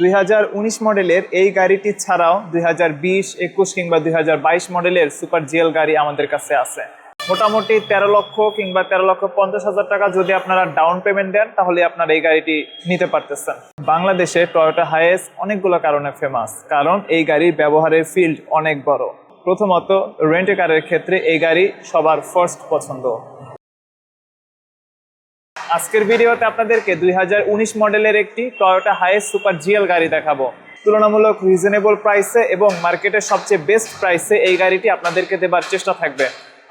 দুই হাজার উনিশ মডেলের এই গাড়িটি ছাড়াও দুই হাজার বিশ, একুশ কিংবা দুই হাজার বাইশ মডেলের সুপার জিএল গাড়ি আমাদের কাছে আছে। মোটামুটি তেরো লক্ষ কিংবা তেরো লক্ষ পঞ্চাশ হাজার টাকা যদি আপনারা ডাউন পেমেন্ট দেন, তাহলে আপনারা এই গাড়িটি নিতে পারতেছেন। বাংলাদেশে টয়োটা হাইয়েস অনেকগুলো কারণে ফেমাস কারণ এই গাড়ির ব্যবহারের ফিল্ড অনেক বড়। প্রথমত রেন্টে কারের ক্ষেত্রে এই গাড়ি সবার ফার্স্ট পছন্দ। আজকের ভিডিওতে আপনাদেরকে দুই হাজার উনিশ মডেলের একটি টয়োটা হাইয়েস্ট সুপার জিএল গাড়ি দেখাবো। তুলনামূলক রিজনেবল প্রাইসে এবং মার্কেটের সবচেয়ে বেস্ট প্রাইসে এই গাড়িটি আপনাদেরকে দেবার চেষ্টা থাকবে।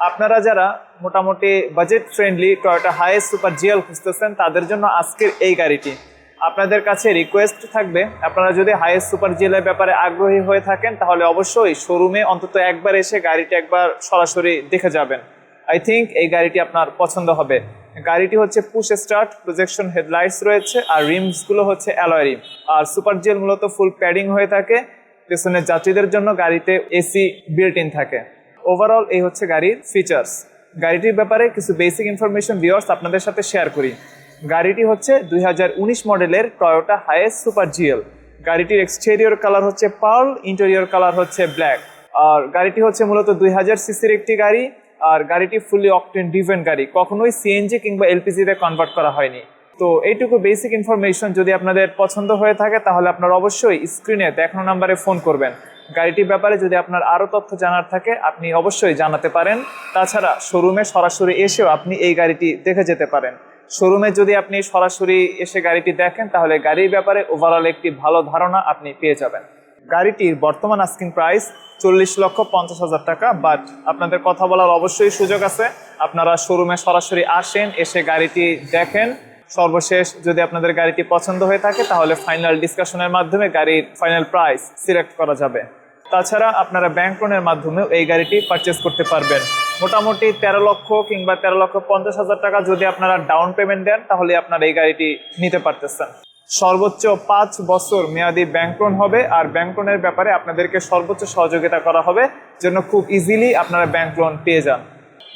আপনারা যারা মোটামুটি budget friendly Toyota Hiace super GL খুঁজতেছেন, তাদের জন্য আজকের এই গাড়িটি। আপনাদের কাছে রিকোয়েস্ট থাকবে, আপনারা যদি হাইয়েস্ট সুপার জিএলের ব্যাপারে আগ্রহী হয়ে থাকেন, তাহলে অবশ্যই শোরুমে অন্তত একবার এসে গাড়িটি একবার সরাসরি দেখে যাবেন। আই থিঙ্ক এই গাড়িটি আপনার পছন্দ হবে। গাড়িটি হচ্ছে পুশ স্টার্ট প্রজেকশন হেডলাইটস রয়েছে, আর রিমসগুলো হচ্ছে অ্যালয় রিম আর সুপার জেল মূলত ফুল প্যাডিং হয়ে থাকে পেছনের যাত্রীদের জন্য গাড়িতে এসি বিল্ট ইন থাকে। ওভারঅল এই হচ্ছে গাড়ির ফিচার্স গাড়িটির ব্যাপারে কিছু বেসিক ইনফরমেশন ভিওর্স আপনাদের সাথে শেয়ার করি। গাড়িটি হচ্ছে দুই হাজার উনিশ মডেলের টয়োটা হায়েস্ট সুপার জিএল গাড়িটির এক্সটেরিয়র কালার হচ্ছে পার্ল ইন্টেরিয়র কালার হচ্ছে ব্ল্যাক আর গাড়িটি হচ্ছে মূলত দুই হাজার সিসির একটি গাড়ি। আর গাড়িটি ফুলি অকটেন ডিভেন গাড়ি, কখনোই সিএনজি কিংবা এলপিজিতে কনভার্ট করা হয়নি। তো এইটুকু বেসিক ইনফরমেশন যদি আপনাদের পছন্দ হয়ে থাকে, তাহলে আপনারা অবশ্যই স্ক্রিনে দেখানো নাম্বারে ফোন করবেন। গাড়িটির ব্যাপারে যদি আপনার আরও তথ্য জানার থাকে, আপনি অবশ্যই জানাতে পারেন। তাছাড়া শোরুমে সরাসরি এসেও আপনি এই গাড়িটি দেখে যেতে পারেন। শোরুমে যদি আপনি সরাসরি এসে গাড়িটি দেখেন, তাহলে গাড়ির ব্যাপারে ওভারঅল একটি ভালো ধারণা আপনি পেয়ে যাবেন। গাড়িটির বর্তমান আস্কিং প্রাইস চল্লিশ লক্ষ পঞ্চাশ হাজার টাকা বাট আপনাদের কথা বলার অবশ্যই সুযোগ আছে। আপনারা শোরুমে সরাসরি আসেন, এসে গাড়িটি দেখেন। সর্বশেষ যদি আপনাদের গাড়িটি পছন্দ হয়ে থাকে, তাহলে ফাইনাল ডিসকাশনের মাধ্যমে গাড়ির ফাইনাল প্রাইস সিলেক্ট করা যাবে। তাছাড়া আপনারা ব্যাংক লোনের মাধ্যমেও এই গাড়িটি পারচেস করতে পারবেন। মোটামুটি তেরো লক্ষ কিংবা তেরো লক্ষ পঞ্চাশ হাজার টাকা যদি আপনারা ডাউন পেমেন্ট দেন, তাহলে আপনারা এই গাড়িটি নিতে পারতেছেন। সর্বোচ্চ পাঁচ বছর মেয়াদি ব্যাংক লোন হবে আর ব্যাংক লোনের ব্যাপারে আপনাদেরকে সর্বোচ্চ সহযোগিতা করা হবে যেন খুব ইজিলি আপনারা ব্যাংক লোন পেয়ে যান।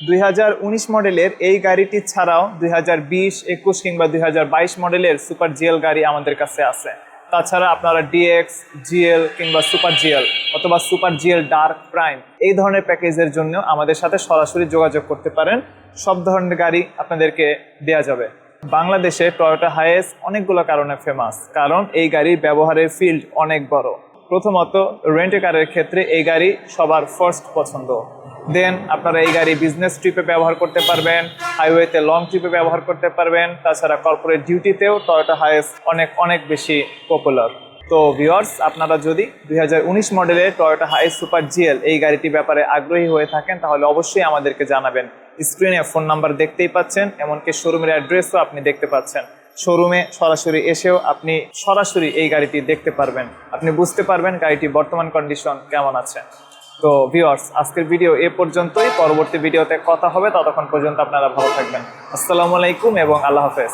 দুই হাজার উনিশ মডেলের এই গাড়িটি ছাড়াও দুই হাজার বিশ, একুশ কিংবা দুই হাজার বাইশ মডেলের সুপার জিএল গাড়ি আমাদের কাছে আছে। তাছাড়া আপনারা ডিএক্স জিএল কিংবা সুপার জিএল অথবা সুপার জিএল ডার্ক প্রাইম এই ধরনের প্যাকেজের জন্য আমাদের সাথে সরাসরি যোগাযোগ করতে পারেন। সব ধরনের গাড়ি আপনাদেরকে দেয়া যাবে। বাংলাদেশে টয়োটা হাইয়েস্ট অনেকগুলো কারণে ফেমাস কারণ এই গাড়ির ব্যবহারের ফিল্ড অনেক বড়। প্রথমত রেন্টে কারের ক্ষেত্রে এই গাড়ি সবার ফার্স্ট পছন্দ। দেন আপনারা এই গাড়ি বিজনেস ট্রিপে ব্যবহার করতে পারবেন হাইওয়েতে লং ট্রিপে ব্যবহার করতে পারবেন, তাছাড়া কর্পোরেট ডিউটিতেও টয়োটা হাইয়েস্ট অনেক অনেক বেশি পপুলার তো ভিওয়ার্স আপনারা যদি দুই মডেলের টয়োটা হাই সুপার জিএল এই গাড়িটি ব্যাপারে আগ্রহী হয়ে থাকেন, তাহলে অবশ্যই আমাদেরকে জানাবেন। স্ক্রিনে ফোন নাম্বার দেখতেই পাচ্ছেন, এমনকি শোরুমের অ্যাড্রেসও আপনি দেখতে পাচ্ছেন। শোরুমে সরাসরি এসেও আপনি সরাসরি এই গাড়িটি দেখতে পারবেন। আপনি বুঝতে পারবেন গাড়িটি বর্তমান কন্ডিশন কেমন আছে। তো ভিওয়ার্স আজকের ভিডিও এ পর্যন্তই। পরবর্তী ভিডিওতে কথা হবে। ততক্ষণ পর্যন্ত আপনারা ভালো থাকবেন। আসসালামু আলাইকুম এবং আল্লাহ হাফেজ।